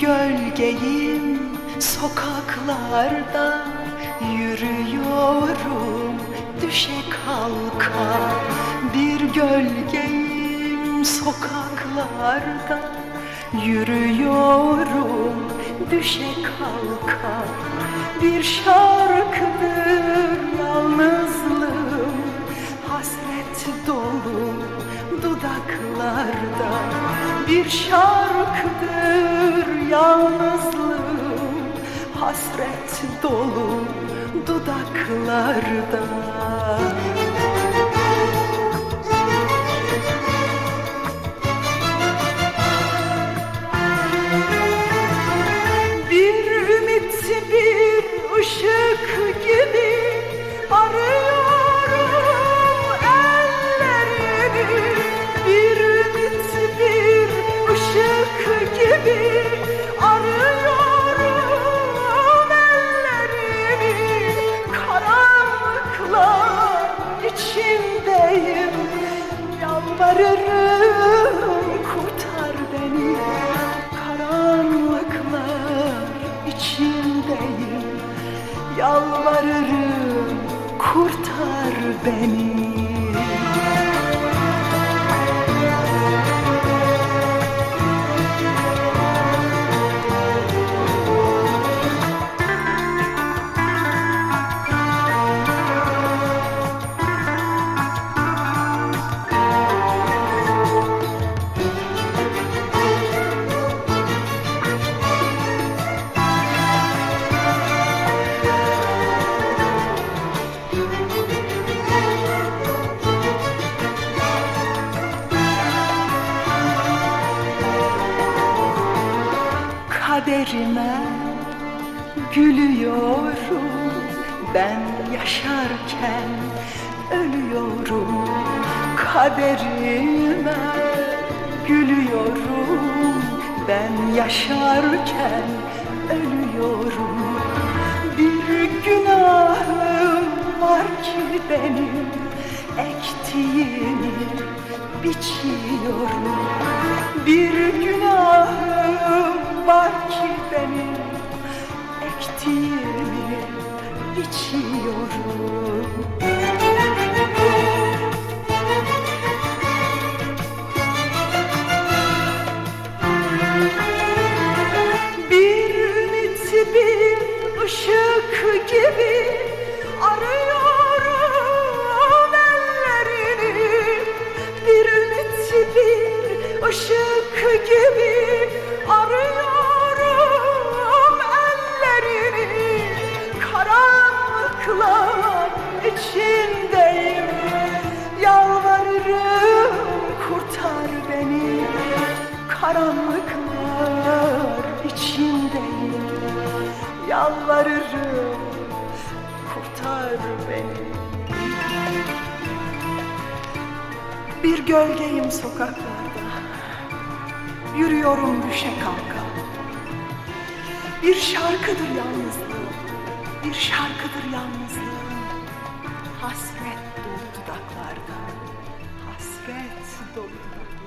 gölgeyim sokaklarda Yürüyorum düşe kalka Bir gölgeyim sokaklarda Yürüyorum düşe kalka Bir şarkıdır yalnızlığım Hasret dolu dudaklarda Bir şarkı şarkıdır yalnızlığım. Hasret dolu dudaklarda içindeyim. Yalvarırım kurtar beni. Karanlıklar içindeyim. Yalvarırım kurtar beni kaderime gülüyorum. Ben yaşarken ölüyorum. Kaderime gülüyorum. Ben yaşarken ölüyorum. Bir günahım var ki benim ektiğimi biçiyorum. Bir günahım var ki benim ektiğimi biçiyorum Bir ümit bir ışık gibi arıyorum ellerini. Bir ümit bir ışık gibi içindeyim. Yalvarırım kurtar beni. Karanlıklar içindeyim. Yalvarırım kurtar beni. Bir gölgeyim sokaklarda. Yürüyorum düşe kalka. Bir şarkıdır yalnızlığım. Bir şarkıdır yalnızlığım Hasret dolu dudaklarda. Hasret dolu dudaklarda